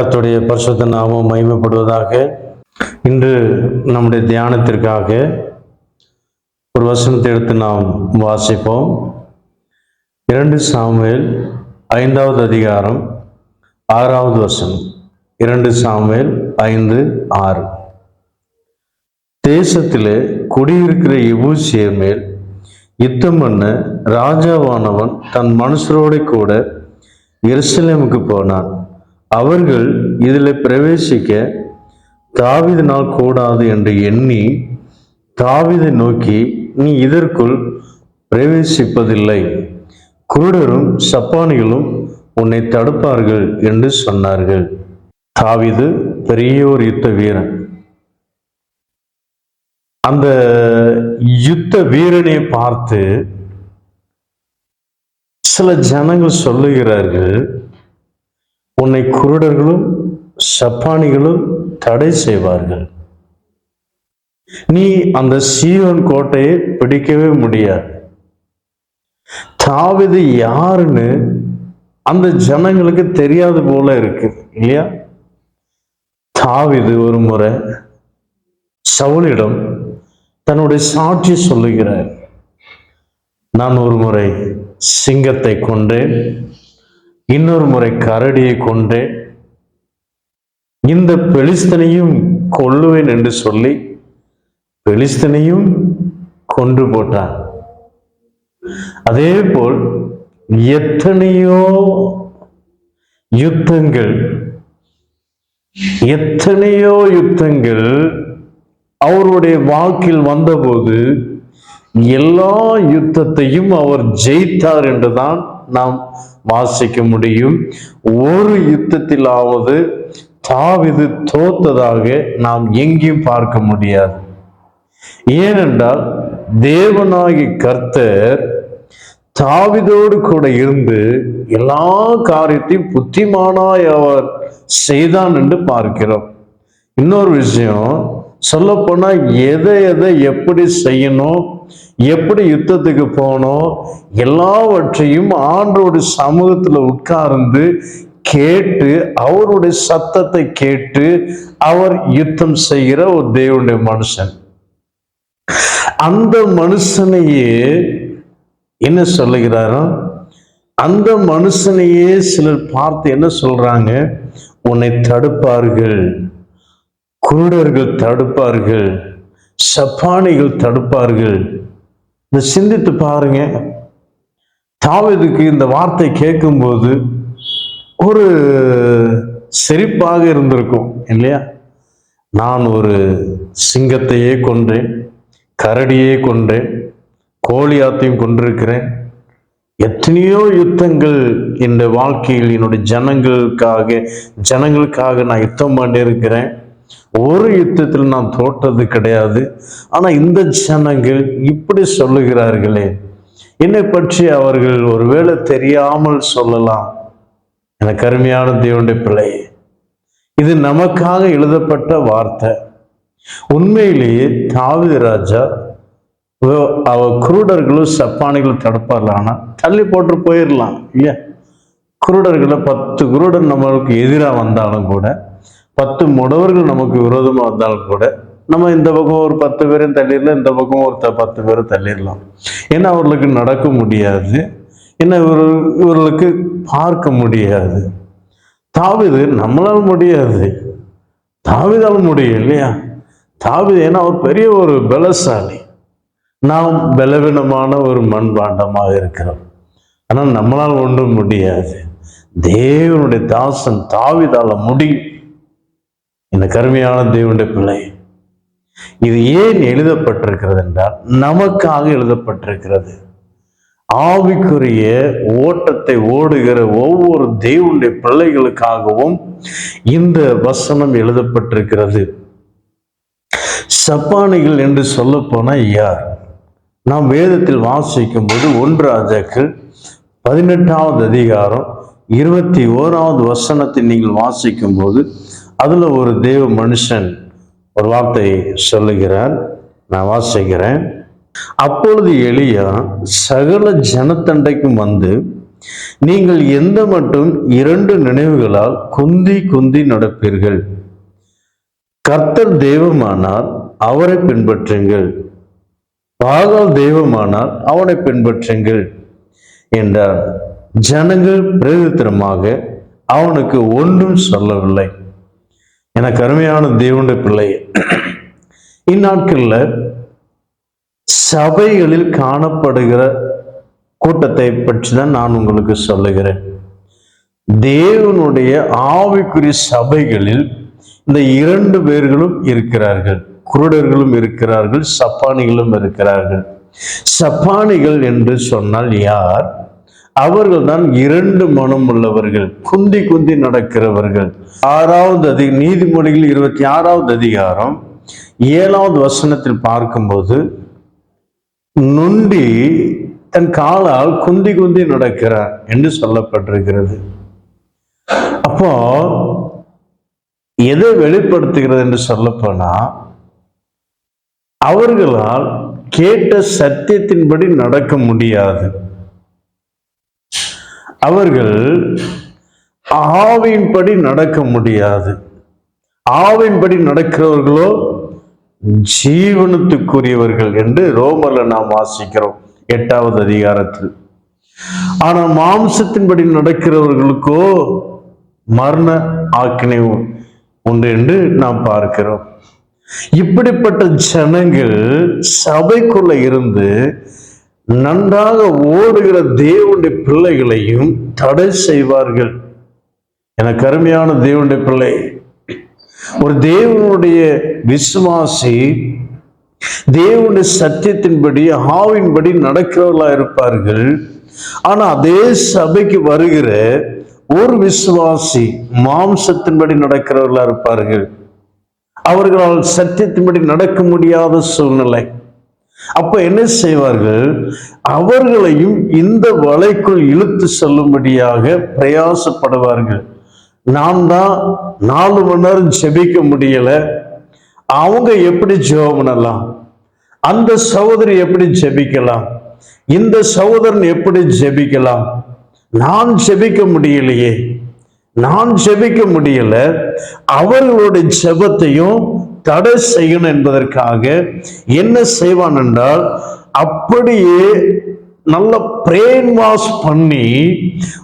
கத்துடைய பரிசுத்த நாமம் மகிமைப்படுவதாக இன்று நம்முடைய தியானத்திற்காக ஒரு வசனத்தை எடுத்து நாம் வாசிப்போம். இரண்டு சாமுவேல் ஐந்தாவது அதிகாரம் ஆறாவது வசனம். இரண்டு சாமுவேல் ஐந்து ஆறு. தேசத்திலே குடியிருக்கிற எபூசியர் மேல் யுத்தம் பண்ண ராஜாவானவன் தன் மனுஷரோட கூட எருசலேமுக்கு போனான். அவர்கள் இதில் பிரவேசிக்க தாவீதினால் கூடாது என்று எண்ணி தாவிதை நோக்கி நீ இதற்குள் பிரவேசிப்பதில்லை. குருடரும் சப்பானிகளும் உன்னை தடுப்பார்கள் என்று சொன்னார்கள். தாவிது பெரிய ஒரு யுத்த வீரன். அந்த யுத்த வீரனை பார்த்து சில ஜனங்கள் சொல்லுகிறார்கள் உன்னை குருடர்களும் சப்பானிகளும் தடை செய்வார்கள். நீ அந்த சீவன் கோட்டையை பிடிக்கவே முடியாது. தாவிது யாருன்னு அந்த ஜனங்களுக்கு தெரியாது போல இருக்கு இல்லையா? தாவிது ஒரு முறை சவுலிடம் தன்னுடைய சாட்சி சொல்லுகிறார். நான் ஒரு முறை சிங்கத்தை கொன்றேன். இன்னொரு முறை கரடியை கொன்றேன் இந்த பெலிஸ்தனையும் கொல்லுவேன் என்று சொல்லி பெலிஸ்தனையும் கொன்று போட்டான். அதே போல் எத்தனையோ யுத்தங்கள் எத்தனையோ யுத்தங்கள் அவருடைய வாழ்க்கையில் வந்தபோது எல்லா யுத்தத்தையும் அவர் ஜெயித்தார் என்றுதான் நாம் வாசிக்க முடியும். ஒரு யுத்தத்திலாவது தாவிது தோத்ததாக நாம் எங்கேயும் பார்க்க முடியாது. ஏனென்றால் தேவனாகி கர்த்தர் தாவிதோடு கூட இருந்து எல்லா காரியத்தையும் புத்திமானாய் அவர் செய்தான் என்று பார்க்கிறோம். இன்னொரு விஷயம் சொல்லப்போனால் எதை எதை எப்படி செய்யணும் எப்படி யுத்தத்துக்கு போகணும் எல்லாவற்றையும் ஆண்டோட சமூகத்தில் உட்கார்ந்து கேட்டு அவருடைய சத்தத்தை கேட்டு அவர் யுத்தம் செய்கிற ஒரு தேவனுடைய மனுஷன். அந்த மனுஷனையே என்ன சொல்லுகிறாரோ அந்த மனுஷனையே சிலர் பார்த்து என்ன சொல்றாங்க உன்னை தடுப்பார்கள். குருடர்கள் தடுப்பார்கள் சப்பானிகள் தடுப்பார்கள். இந்த சிந்தித்து பாருங்க. தாவதுக்கு இந்த வார்த்தை கேட்கும்போது ஒரு செரிப்பாக இருந்திருக்கும் இல்லையா? நான் ஒரு சிங்கத்தையே கொன்றேன் கரடியே கொன்றேன் கோழியாத்தையும் கொண்டிருக்கிறேன் எத்தனையோ யுத்தங்கள் இந்த வாழ்க்கையில் என்னுடைய ஜனங்களுக்காக ஜனங்களுக்காக நான் யுத்தம் பண்ணியிருக்கிறேன். ஒரு யுத்தத்தில் நான் தோற்றது கிடையாது. ஆனால் இந்த ஜனங்கள் இப்படி சொல்லுகிறார்களே. என்னை பற்றி அவர்கள் ஒருவேளை தெரியாமல் சொல்லலாம். எனக்கு அருமையான தேவனுடைய பிள்ளை இது நமக்காக எழுதப்பட்ட வார்த்தை. உண்மையிலேயே தாவித ராஜா அவ குருடர்களும் சப்பானிகளும் தடுப்பார்களானா தள்ளி போட்டு போயிடலாம் இல்லையா? குருடர்களை பத்து குருடர் நம்மளுக்கு எதிராக வந்தாலும் கூட பத்து முடவர்கள் நமக்கு விரோதமாக வந்தாலும் கூட நம்ம இந்த பக்கம் ஒரு பத்து பேரும் தள்ளிடலாம் இந்த பக்கம் ஒரு பத்து பேரும் தள்ளிடலாம். ஏன்னா அவர்களுக்கு நடக்க முடியாது. ஏன்னா இவர் இவர்களுக்கு பார்க்க முடியாது. தாவிது நம்மளால் முடியாது. தாவிதால் முடியும் இல்லையா? தாவிது ஏன்னா அவர் பெரிய ஒரு பலசாலி. நாம் பலவீனமான ஒரு மண்பாண்டமாக இருக்கிறோம். ஆனால் நம்மளால் ஒன்றும் முடியாது. தேவனுடைய தாசன் தாவிதால முடியும். இந்த கருமையான தேவனுடைய பிள்ளை. இது ஏன் எழுதப்பட்டிருக்கிறது என்றால் நமக்காக எழுதப்பட்டிருக்கிறது. ஆவிக்குரிய ஓட்டத்தை ஓடுகிற ஒவ்வொரு தேவனுடைய பிள்ளைகளுக்காகவும் இந்த வசனம் எழுதப்பட்டிருக்கிறது. சப்பானிகள் என்று சொல்ல போனா யார்? நாம் வேதத்தில் வாசிக்கும் போது ஒன்று ராஜாக்கள் பதினெட்டாவது அதிகாரம் இருபத்தி ஓராவது வசனத்தை நீங்கள் வாசிக்கும் போது அதில் ஒரு தேவ மனுஷன் ஒரு வார்த்தை சொல்லுகிறார். நான் வாசிக்கிறேன். அப்பொழுது எளியா சகல ஜனத்தண்டைக்கும் வந்து நீங்கள் எந்த மட்டும் இரண்டு நினைவுகளால் குந்தி குந்தி நடப்பீர்கள். கர்த்தர் தெய்வமானால் அவரை பின்பற்றுங்கள். பாகால் தெய்வமானால் அவனை பின்பற்றுங்கள் என்றார். ஜனங்கள் பிரதித்திரமாக அவனுக்கு ஒன்றும் சொல்லவில்லை. எனக்கு அருமையான தேவனுடைய பிள்ளை. இந்நாட்களில் சபைகளில் காணப்படுகிற கூட்டத்தை பற்றி தான் நான் உங்களுக்கு சொல்லுகிறேன். தேவனுடைய ஆவிக்குரிய சபைகளில் இந்த இரண்டு பேர்களும் இருக்கிறார்கள். குருடர்களும் இருக்கிறார்கள் சப்பானிகளும் இருக்கிறார்கள். சப்பானிகள் என்று சொன்னால் யார்? அவர்கள் தான் இரண்டு மனம் உள்ளவர்கள் குந்தி குந்தி நடக்கிறவர்கள். ஆறாவது அதி நீதிமொழிகள் இருபத்தி ஆறாவது அதிகாரம் ஏழாவது வசனத்தில் பார்க்கும்போது நொண்டி தன் காலால் குந்தி குந்தி நடக்கிறார் என்று சொல்லப்பட்டிருக்கிறது. அப்போ எதை வெளிப்படுத்துகிறது என்று சொல்லப்போனா அவர்களால் கேட்ட சத்தியத்தின்படி நடக்க முடியாது. அவர்கள் ஆவின்படி நடக்க முடியாது. ஆவின்படி நடக்கிறவர்களோ ஜீவனத்துக்குரியவர்கள் என்று ரோமர்ல நாம் வாசிக்கிறோம் எட்டாவது அதிகாரத்தில். ஆனால் மாம்சத்தின்படி நடக்கிறவர்களுக்கோ மரண ஆக்கினை உண்டு என்று நாம் பார்க்கிறோம். இப்படிப்பட்ட ஜனங்கள் சபைக்குள்ள இருந்து நன்றாக ஓடுகிற தேவனுடைய பிள்ளைகளையும் தடை செய்வார்கள். எனக்கு அருமையான தேவனுடைய பிள்ளை. ஒரு தேவனுடைய விசுவாசி தேவனுடைய சத்தியத்தின்படி ஆவின்படி நடக்கிறவர்களா இருப்பார்கள். ஆனா அதே சபைக்கு வருகிற ஒரு விசுவாசி மாம்சத்தின்படி நடக்கிறவர்களா இருப்பார்கள். அவர்களால் சத்தியத்தின்படி நடக்க முடியாத சூழ்நிலை. அப்ப என்ன செய்வார்கள்? அவர்களையும் இந்த வலைக்குள் இழுத்து செல்லும்படியாக பிரயாசப்படுவார்கள். நாம் தான் நாலு மணி நேரம் ஜெபிக்க முடியல. அவங்க எப்படி ஜெபம் பண்ணலாம்? அந்த சகோதரி எப்படி ஜெபிக்கலாம்? இந்த சகோதரன் எப்படி ஜெபிக்கலாம்? நான் ஜெபிக்க முடியலையே. நான் ஜெபிக்க முடியல. அவர்களுடைய ஜெபத்தையும் தடை செய்யணும் என்பதற்காக என்ன செய்வான் என்றால் அப்படியே நல்ல பிரெயின் வாஷ் பண்ணி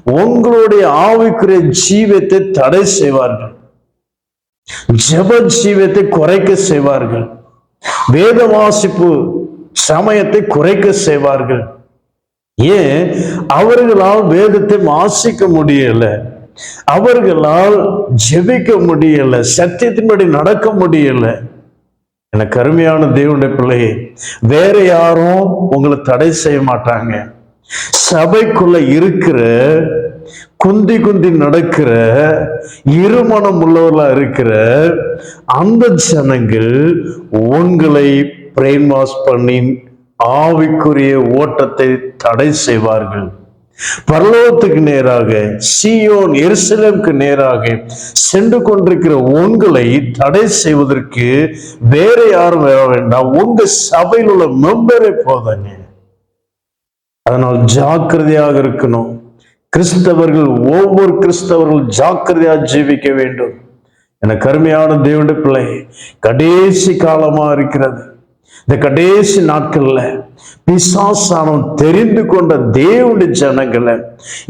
உங்களுடைய ஆவிக்குரிய ஜீவத்தை தடை செய்வார்கள். ஜெப ஜீவத்தை குறைக்க செய்வார்கள். வேத வாசிப்பு சமயத்தை குறைக்க செய்வார்கள். ஏன்? அவர்களால் வேதத்தை வாசிக்க முடியலை. அவர்களால் ஜெபிக்க முடியல சத்தியத்தின்படி நடக்க முடியல. எனக்கு அருமையான தேவனுடைய பிள்ளையே வேற யாரும் உங்களை தடை செய்ய மாட்டாங்க. சபைக்குள்ள இருக்கிற குந்தி குந்தி நடக்கிற இருமணம் உள்ளவர்களா இருக்கிற அந்த ஜனங்கள் உங்களை பிரெயின் வாஷ் பண்ணி ஆவிக்குரிய ஓட்டத்தை தடை செய்வார்கள். பரலோகத்துக்கு நேராக சியோன் எருசலேமுக்கு நேராக சென்று கொண்டிருக்கிற உங்களை தடை செய்வதற்கு வேற யாரும் வர வேண்டாம். உங்க சபையில் உள்ள மெம்பரே போதாங்க அதனால் ஜாக்கிரதையாக இருக்கணும். கிறிஸ்தவர்கள் ஒவ்வொரு கிறிஸ்தவர்கள் ஜாக்கிரதையாக ஜீவிக்க வேண்டும். என கருமையான தேவனுடைய பிள்ளை கடைசி காலமா இருக்கிறது. இந்த கடைசி நாட்களில் பிசாசானம் தெரிந்து கொண்ட தேவனுடைய ஜனங்களை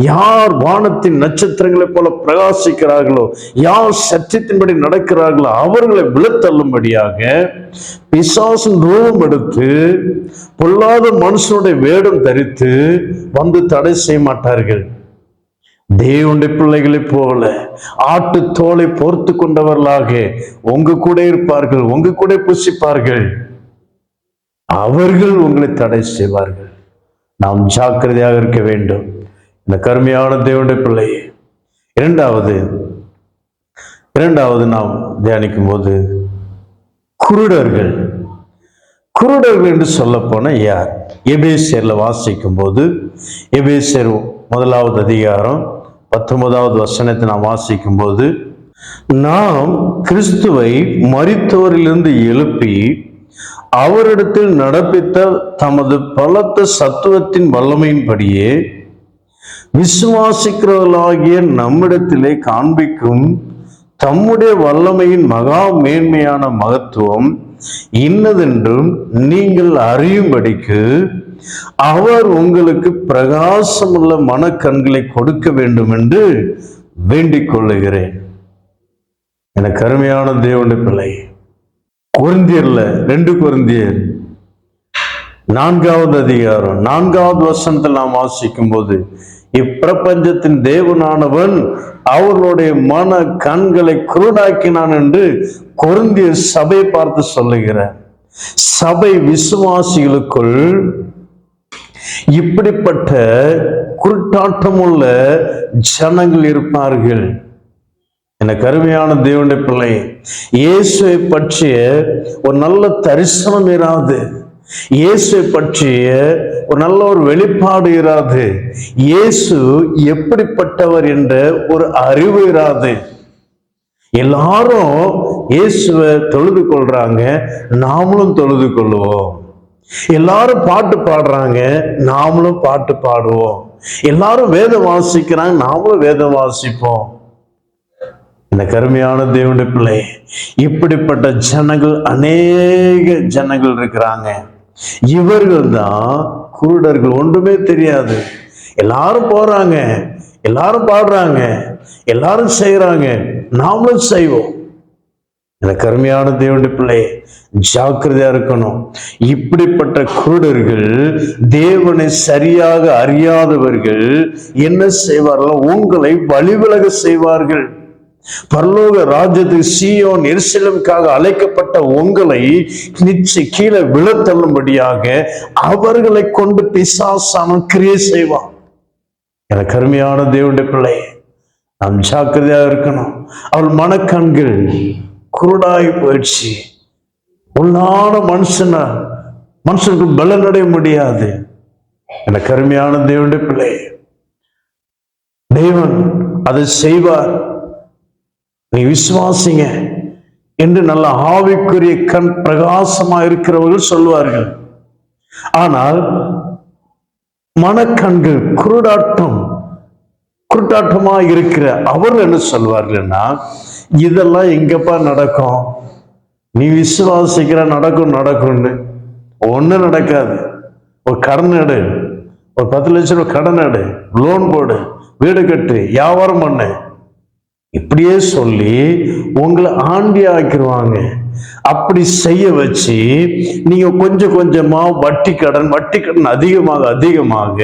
யார் வானத்தின் நட்சத்திரங்களைப் போல பிரகாசிக்கிறார்களோ யார் சத்தியத்தின்படி நடக்கிறார்களோ அவர்களை விழத்தள்ளும்படியாக பிசாசன் ரூபம் எடுத்து பொல்லாத மனுஷனுடைய வேடம் தரித்து வந்து தடை செய்ய மாட்டார்கள். தேவனுடைய பிள்ளைகளைப் போல ஆட்டு தோலை பொறுத்து கொண்டவர்களாக உங்க கூட இருப்பார்கள் உங்க கூட புசிப்பார்கள். அவர்கள் உங்களை தடை செய்வார்கள். நாம் ஜாக்கிரதையாக இருக்க வேண்டும். இந்த கருமையான தேவனுடைய பிள்ளையே இரண்டாவது இரண்டாவது நாம் தியானிக்கும் போது குருடர்கள். குருடர்கள் என்று சொல்லப்போன யார்? எபேசியரில் வாசிக்கும் போது எபேசியர் முதலாவது அதிகாரம் பத்தொன்பதாவது வசனத்தை நாம் வாசிக்கும் போது நாம் கிறிஸ்துவை மரித்தோரிலிருந்து எழுப்பி அவரிடத்தில் நடப்பித்த தமது பலத்த சத்துவத்தின் வல்லமையின்படியே விசுவாசிக்கிறவர்களாகிய நம்மிடத்திலே காண்பிக்கும் தம்முடைய வல்லமையின் மகா மேன்மையான மகத்துவம் இன்னதென்றும் நீங்கள் அறியும்படிக்கு அவர் உங்களுக்கு பிரகாசமுள்ள மனக்கண்களை கொடுக்க வேண்டும் என்று வேண்டிக் கொள்ளுகிறேன். எனக்கு கருமையான தேவனுடைய பிள்ளை குருந்தியர்ல ரெண்டு குருந்தியர். நான்காவது அதிகாரம் நான்காவது வசனத்தில் நாம் வாசிக்கும் போது இப்பிரபஞ்சத்தின் தேவனானவன் அவர்களுடைய மன கண்களை குருடாக்கினான் என்று குருந்திய சபை பார்த்து சொல்லுகிறார். சபை விசுவாசிகளுக்குள் இப்படிப்பட்ட குருட்டாட்டமுள்ள ஜனங்கள் இருப்பார்கள். எனக்கு கருமையான தேவனுடைய பிள்ளை இயேசுவை பற்றிய ஒரு நல்ல தரிசனம் இராது. இயேசுவை பற்றிய ஒரு நல்ல ஒரு வெளிப்பாடு இராது. இயேசு எப்படிப்பட்டவர் என்ற ஒரு அறிவு இராது. எல்லாரும் இயேசுவை தொழுது கொள்றாங்க நாமளும் தொழுது கொள்ளுவோம் எல்லாரும் பாட்டு பாடுறாங்க நாமளும் பாட்டு பாடுவோம். எல்லாரும் வேதம் வாசிக்கிறாங்க நாமளும் வேதம் வாசிப்போம். இந்த கருமையான தேவனுடைய பிள்ளை இப்படிப்பட்ட ஜனங்கள் அநேக ஜனங்கள் இருக்கிறாங்க. இவர்கள் தான் குருடர்கள் ஒன்றுமே தெரியாது. எல்லாரும் போறாங்க எல்லாரும் பாடுறாங்க எல்லாரும் செய்யறாங்க நாமளும் செய்வோம். இந்த கருமையான தேவனுடைய பிள்ளை ஜாக்கிரதையா இருக்கணும். இப்படிப்பட்ட குருடர்கள் தேவனை சரியாக அறியாதவர்கள் என்ன செய்வார்கள் உங்களை வழிவிலக செய்வார்கள். பரலோக ராஜ்யத்துக்கு சீயோன் எருசலேமுக்காக அழைக்கப்பட்ட உங்களை நிச்சய கீழே விழத்தள்ளும்படியாக அவர்களை கொண்டு பிசாசான கிரியை செய்வான். என கருமையான தேவனுடைய பிள்ளை நாம் ஜாக்கிரதையா இருக்கணும். அவள் மனக்கண்கள் குருடாகி போயிடுச்சு. உள்ளான மனுஷன மனுஷனுக்கு பலனடைய முடியாது. என கருமையான தேவனுடைய பிள்ளை தேவன் அதை செய்வார். நீ விசுவாசிங்க என்று நல்ல ஆவிக்குரிய கண் பிரகாசமா இருக்கிறவர்கள் சொல்வார்கள் ஆனால் மனக்கண்கள் குருடாட்டம் குருட்டாட்டமா இருக்கிற அவர்கள் என்ன சொல்வார்கள்னா இதெல்லாம் எங்கப்பா நடக்கும்? நீ விசுவாசிக்கிற நடக்கும் நடக்கும்னு. ஒன்றும் நடக்காது. ஒரு கடன் எடு. ஒரு பத்து லட்சம் ரூபாய் கடன் எடு. லோன் போடு. வீடு கட்டு. வியாபாரம் பண்ணு. இப்படியே சொல்லி உங்களை ஆண்டி ஆக்கிடுவாங்க அப்படி செய்ய வச்சு நீங்க கொஞ்சம் கொஞ்சமா வட்டி கடன் வட்டி கடன் அதிகமாக அதிகமாக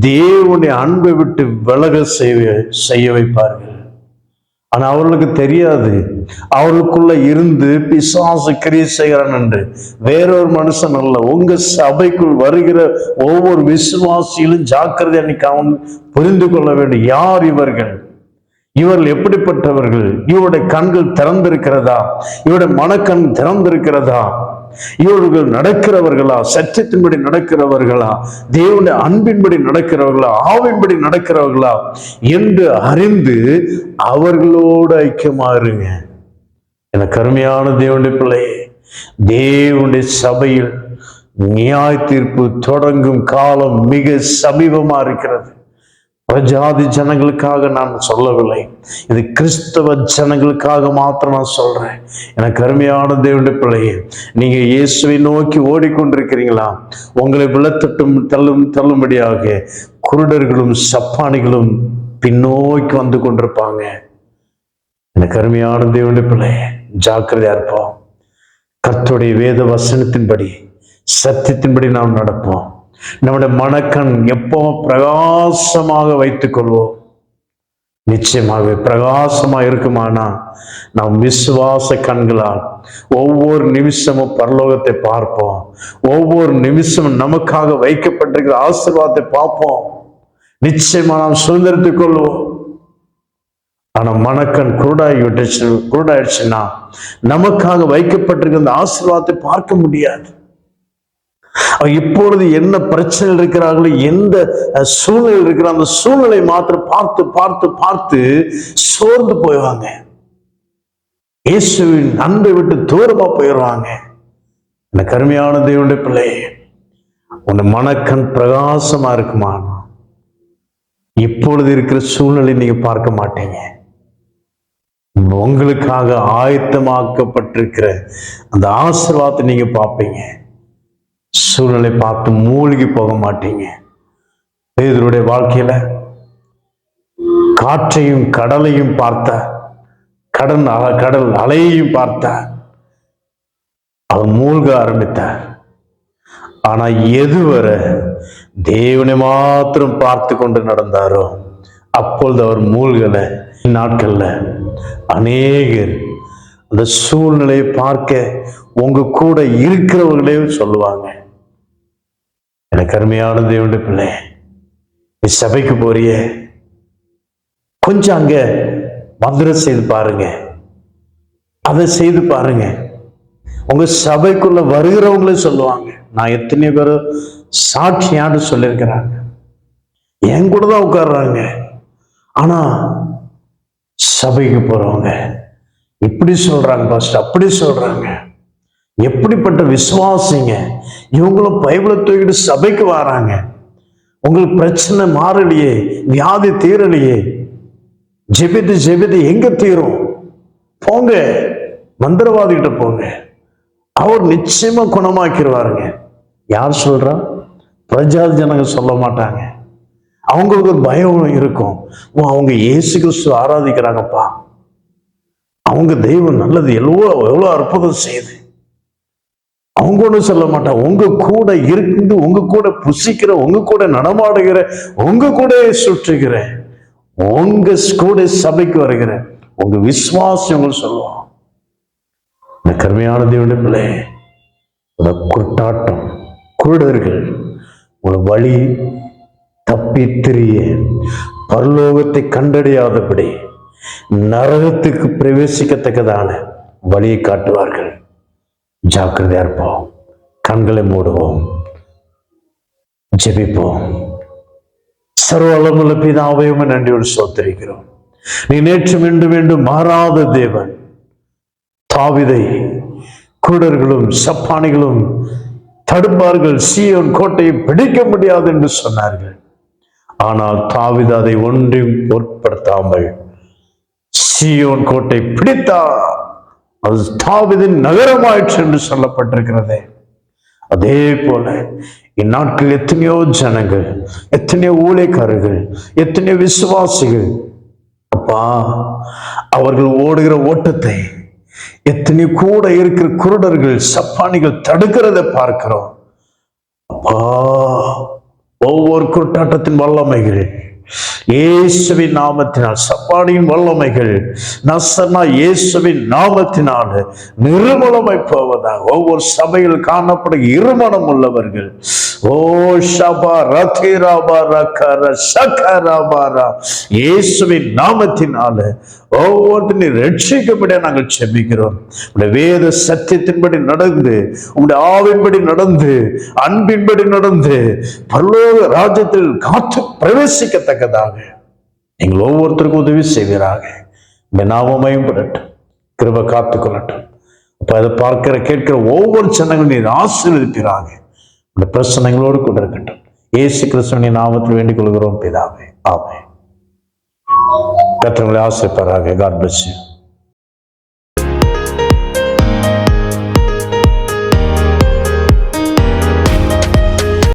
தேவனுடைய அன்பை விட்டு விலக செய்ய செய்ய வைப்பார்கள். ஆனா அவர்களுக்கு தெரியாது. அவர்களுக்குள்ள இருந்து பிசாசு கிரியை செய்கிறான் என்று. வேறொரு மனுஷன் அல்ல. உங்க சபைக்குள் வருகிற ஒவ்வொரு விசுவாசியிலும் ஜாக்கிரதை அன்னைக்கு அவன் புரிந்து கொள்ள வேண்டும். யார் இவர்கள்? இவர்கள் எப்படிப்பட்டவர்கள்? இவருடைய கண்கள் திறந்திருக்கிறதா? இவருடைய மனக்கண் திறந்திருக்கிறதா? இவர்கள் நடக்கிறவர்களா? சத்தியத்தின்படி நடக்கிறவர்களா? தேவனுடைய அன்பின்படி நடக்கிறவர்களா? ஆவின்படி நடக்கிறவர்களா? என்று அறிந்து அவர்களோடு ஐக்கியமாறுங்க என கருமையான தேவனுடைய பிள்ளையே தேவனுடைய சபையில் நியாய தீர்ப்பு தொடங்கும் காலம் மிக சமீபமா இருக்கிறது பிரஜாதி ஜனங்களுக்காக நான் சொல்லவில்லை. இது கிறிஸ்தவ ஜனங்களுக்காக மாத்திரம் நான் சொல்றேன். எனக்கு அருமையான தேவனுடைய பிள்ளையே நீங்க இயேசுவை நோக்கி ஓடிக்கொண்டிருக்கிறீங்களா? உங்களை விழத்தட்டும் தள்ளும் தள்ளும்படியாக குருடர்களும் சப்பானிகளும் பின்னோக்கி வந்து கொண்டிருப்பாங்க. எனக்கு அருமையான தேவனுடைய பிள்ளையே ஜாக்கிரதையா இருப்போம். கர்த்தருடைய வேத வசனத்தின்படி சத்தியத்தின்படி நாம் நடப்போம். நம்முடைய மனக்கண் எப்போ பிரகாசமாக வைத்துக் கொள்வோம். நிச்சயமாகவே பிரகாசமா இருக்குமானா? நாம் விசுவாச கண்களால் ஒவ்வொரு நிமிஷமும் பரலோகத்தை பார்ப்போம். ஒவ்வொரு நிமிஷமும் நமக்காக வைக்கப்பட்டிருக்கிற ஆசீர்வாதத்தை பார்ப்போம். நிச்சயமா நாம் சுதந்திரத்துக் கொள்வோம். ஆனா மனக்கண் குருடாகி விட்டுச்சு குருடாயிடுச்சுன்னா நமக்காக வைக்கப்பட்டிருக்கிற அந்த ஆசீர்வாதத்தை பார்க்க முடியாது. இப்பொழுது என்ன பிரச்சனை இருக்கிறார்களோ எந்த சூழ்நிலை இருக்கிற அந்த சூழ்நிலை மாத்திரம் பார்த்து பார்த்து பார்த்து சோர்ந்து போயிடுவாங்க. இயேசுவின் அன்பை விட்டு தூரமா போயிடுவாங்க. இந்த கருமையான தேவனுடைய பிள்ளை உன் மனக்கண் பிரகாசமா இருக்குமா? இப்பொழுது இருக்கிற சூழ்நிலை நீங்க பார்க்க மாட்டீங்க. உங்களுக்காக ஆயத்தமாக்கப்பட்டிருக்கிற அந்த ஆசீர்வாதத்தை நீங்க பார்ப்பீங்க. சூழலை பார்த்து மூழ்கி போக மாட்டீங்க. பேதருடைய வாழ்க்கையில காற்றையும் கடலையும் பார்த்த கடன் அல- கடல் அலையையும் பார்த்தார் அவர் மூழ்க ஆரம்பித்தார். ஆனா எதுவரை தேவனை மாத்திரம் பார்த்து கொண்டு நடந்தாரோ அப்பொழுது அவர் மூழ்கல. நாட்கள்ல அநேகர் அந்த சூழ்நிலையை பார்க்க உங்க கூட இருக்கிறவர்களே சொல்லுவாங்க. எனக்கு அருமையான தேவனுடைய பிள்ளை நீ சபைக்கு போறியே. கொஞ்சம் அங்க மந்திரம் செய்து பாருங்க. அதை செய்து பாருங்க. உங்க சபைக்குள்ள வருகிறவங்களே சொல்லுவாங்க. நான் எத்தனை பேர் சாட்சியான்னு சொல்லியிருக்கிறாங்க. என் கூட தான் உட்கார்றாங்க. ஆனா சபைக்கு போறவங்க இப்படி சொல்றாங்க பாஸ்டர் அப்படி சொல்றாங்க. எப்படிப்பட்ட விசுவாசிங்க? இவங்களும் பைபிளை தூக்கிட்டு சபைக்கு வராங்க. உங்களுக்கு பிரச்சனை மாறலையே வியாதி தீரலையே. ஜெபித்து ஜெபித்து எங்க தீரும்? போங்க மந்திரவாதிகிட்ட போங்க. அவர் நிச்சயமா குணமாக்கிடுவாருங்க. யார் சொல்றா? பிரஜாதி ஜனங்க சொல்ல மாட்டாங்க. அவங்களுக்கு ஒரு பயம் இருக்கும். ஓ அவங்க இயேசு கிறிஸ்து ஆராதிக்கிறாங்கப்பா. அவங்க தெய்வம் நல்லது. எவ்வளோ எவ்வளோ அற்புதம் செய்யுது. உங்கன்னு சொல்ல மாட்டேன் உங்க கூட இருந்து உங்க கூட புசிக்கிற உங்க கூட நடமாடுகிற உங்க கூட சுற்றுகிற உங்க கூட சபைக்கு வருகிற உங்க விசுவாசங்கள் சொல்லுவோம் இந்த கருமையான தேவனுடைய பிள்ளை குருடர்கள் ஒரு வழி தப்பி திரிய பரலோகத்தை கண்டடையாதபடி நரகத்துக்கு பிரவேசிக்கத்தக்கதான வழியை காட்டுவார்கள். ஜாக்கிரதையா இருப்போம். கண்களை மூடுவோம். ஜெபிப்போம். சர்வலமுள்ள பிதாவையும் நன்றியோடு சோத்தரிக்கிறோம் நீ நேற்று மீண்டும் மீண்டும் மாறாத தேவன். தாவிதை குருடர்களும் சப்பானிகளும் தடுப்பார்கள் சீயோன் கோட்டையை பிடிக்க முடியாது என்று சொன்னார்கள். ஆனால் தாவித அதை ஒன்றையும் பொருட்படுத்தாமல் சீயோன் கோட்டை பிடித்தா அது தாவிதின் நகரமாயிற்று என்று சொல்லப்பட்டிருக்கிறது. அதே போல இந்நாட்கள் எத்தனையோ ஜனங்கள் எத்தனையோ ஊழியக்காரர்கள் எத்தனையோ விசுவாசிகள். அப்பா அவர்கள் ஓடுகிற ஓட்டத்தை எத்தனை கூட இருக்கிற குருடர்கள் சப்பானிகள் தடுக்கிறதை பார்க்கிறோம். அப்பா ஒவ்வொரு குருட்டாட்டத்தின் வல்லமைகள். இயேசுவின் நாமத்தினால் சப்பானியின் வல்லமைகள் நசனா இயேசுவின் நாமத்தினால் நிர்மலமை போவதாக. ஒவ்வொரு சபையில் காணப்படும் இருமணம் உள்ளவர்கள். ஓ ஷபா ரதிராபா சகராபாரா இயேசுவின் நாமத்தினால ஒவ்வொருத்தனையும் ரட்சிக்கப்பட நாங்கள் செபிக்கிறோம். உடைய வேத சத்தியத்தின்படி நடந்து உங்களுடைய ஆவின்படி நடந்து அன்பின்படி நடந்து பல்லோக ராஜ்யத்தில் காத்து பிரவேசிக்கத்தக்கதாக நீங்கள் ஒவ்வொருத்தருக்கும் உதவி செய்வீராக. இந்த நாமமையும் படட்டும் கிருப காத்து கொள்ளட்டும். அப்ப அதை பார்க்கிற கேட்கிற ஒவ்வொரு சனங்களும் நீர் ஆசீர்வதிப்பீராக. இந்த பிரச்சனைகளோடு கூட இருக்கட்டும் ஏசு கிறிஸ்துவனின் நாமத்தில் வேண்டிக் கொள்கிறோம் பிதாவே. ஆமே கத்தவங்களை ஆசைப்படாக காட் பிளஸ் யூ